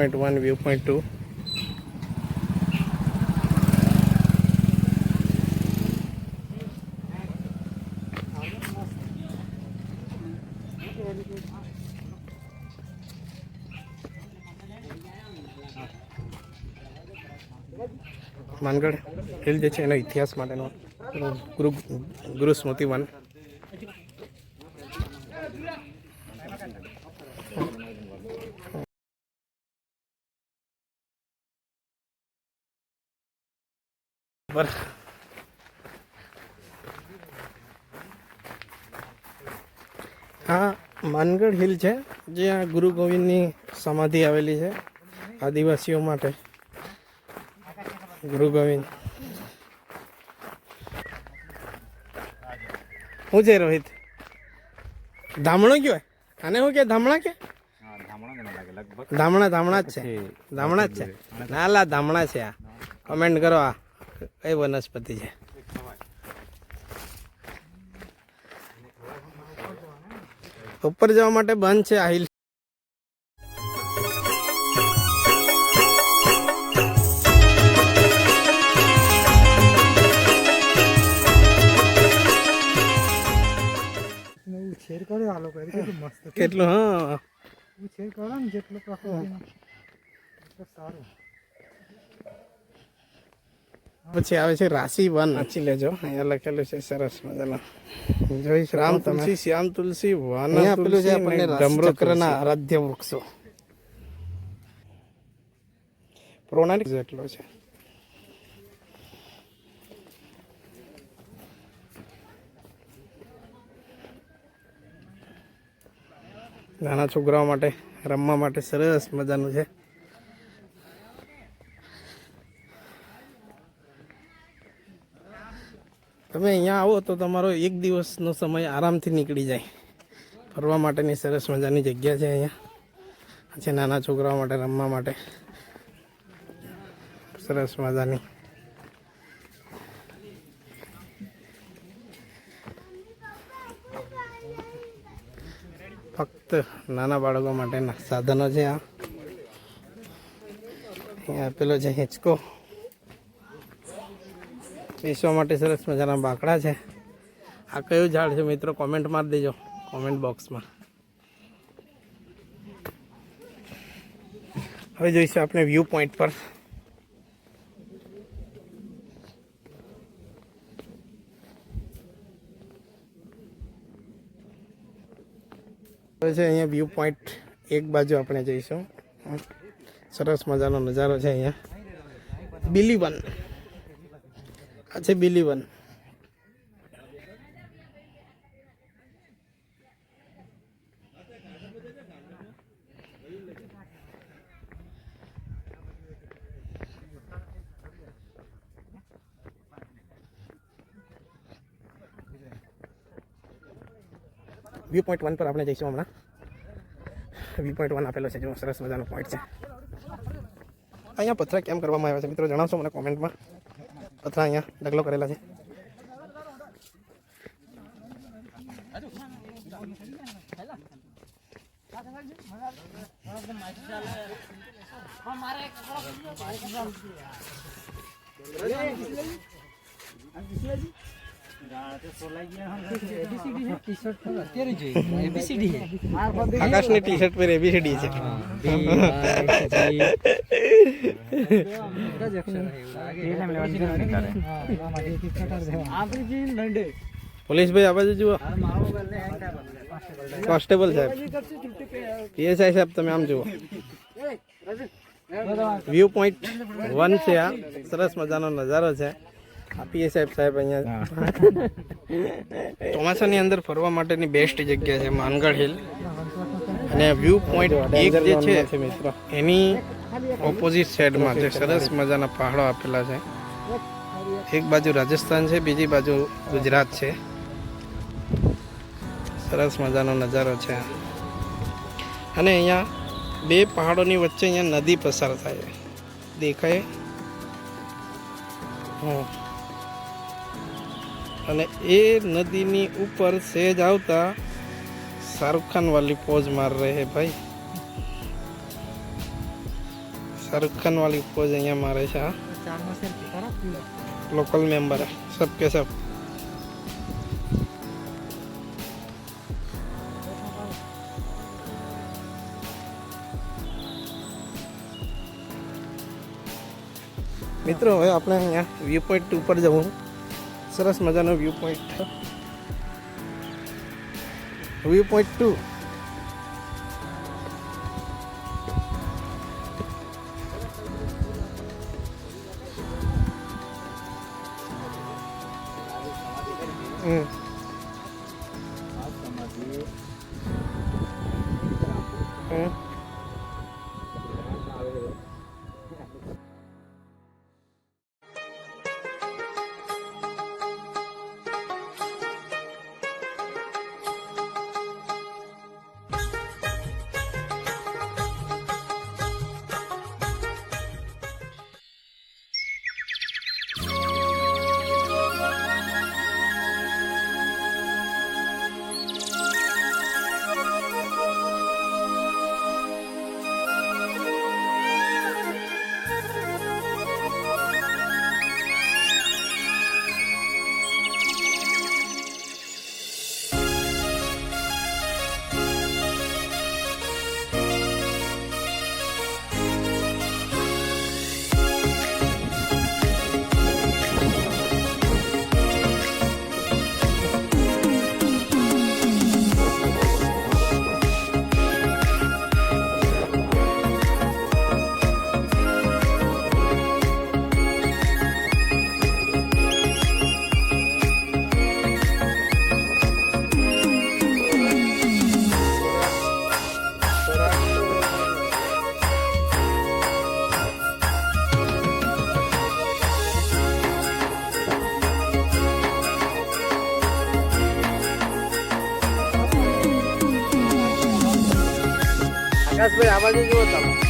Point one view point two Mangadh hill જે છે એનો ઇતિહાસ માટેનો ગુરુ ગુરુ સ્મૃતિ વન પર આ માનગઢ હિલ છે જ્યાં ગુરુ ગોવિંદની સમાધિ આવેલી છે આદિવાસીઓ માટે. ગુરુ ગોવિંદ. શું છે રોહિત? ધામણો કયો આને શું કે ધામણા કે? ધામણા ધામણા જ છે. ધામણા જ છે. ના લા ધામણા છે આ. કમેન્ટ કરો આ. કઈ વનસ્પતિ છે. ઉપર જવા માટે બંધ છે આ હિલ ઉછેર કર્યો આ લોકો કેટલું મસ્ત. કેટલું હા. શેર કરો ને જેટલું સારું. પછી આવે છે રાશિ વન. વાંચી લેજો. અહીંયા લખેલું છે સરસ મજાનું. જોઈશ રામ તુલસી શ્યામ તુલસી વન પેલું છે આપણને ડમરૂચક્રના આરાધ્ય વૃક્ષો. પ્રોણાલિક જેટલો છે. નાના છોકરાઓ માટે રમવા માટે સરસ મજાનું છે. તમે અહીંયા આવો તો તમારો એક દિવસનો સમય આરામથી નીકળી જાય. ફરવા માટેની સરસ મજાની જગ્યા છે અહીંયા. છે નાના છોકરાઓ માટે, રમવા માટે. સરસ મજાની. ફક્ત નાના બાળકો માટેના સાધનો છે આ. આપેલો છે હિંચકો. બેસવા માટે સરસ મજાના બાકડા છે. આ કયું ઝાડ છે મિત્રો? કોમેન્ટ મારી દેજો. કોમેન્ટ બોક્સમાં હવે જોઈશું આપણે વ્યૂ પોઈન્ટ પર. છે અહીંયા વ્યૂ પોઈન્ટ એક બાજુ આપણે જઈશું. સરસ મજાનો નજારો છે અહીંયા. બિલી વન આ બિલી વન. વ્યૂ પોઈન્ટ વન પર આપણે જઈશું હમણાં. વ્યૂ પોઈન્ટ વન આપેલો છે, જો સરસ મજાનો પોઈન્ટ છે. અહીંયા પથરા કેમ કરવામાં આવ્યા છે મિત્રો, જણાવશો મને કોમેન્ટમાં પથરા અહીંયા ડગલો કરેલા છે આકાશની ટી શર્ટ પર એબીસીડી છે પોલીસ ભાઈ આ બાજુ જુઓ કોન્સ્ટેબલ સાહેબ પીએસઆઈ સાહેબ તમે આમ જુઓ વ્યૂ પોઈન્ટ વન છે આ સરસ મજાનો નજારો છે આ પીએ સાહેબ સાહેબ અહીંયા. ચોમાસાની અંદર ફરવા માટેની બેસ્ટ જગ્યા છે માનગઢ હિલ અને વ્યૂ પોઈન્ટ એક જે છે મિત્રો. એની ઓપોઝિટ સાઈડમાં જે સરસ મજાના પહાડો આપેલા છે. એક બાજુ રાજસ્થાન છે બીજી બાજુ ગુજરાત છે. સરસ મજાનો નજારો છે. અને અહીંયા બે પહાડોની વચ્ચે અહીંયા નદી પસાર થાય દેખાય? હં. અને એ નદીની ઉપર સેજ આવતા શાહરુખ ખાન વાલી પોઝ માર રહે હે ભાઈ શાહરુખ ખાન વાળી પોઝ અહીંયા મારે છે આ ચારમાં સેલ્ફી ખરાબ થયું લોકલ મેમ્બર સબ કે સબ મિત્રો હવે આપણે સરસ મજાનો view point view point two હમ. આકાશભાઈ આ બાજુ જુઓ તમે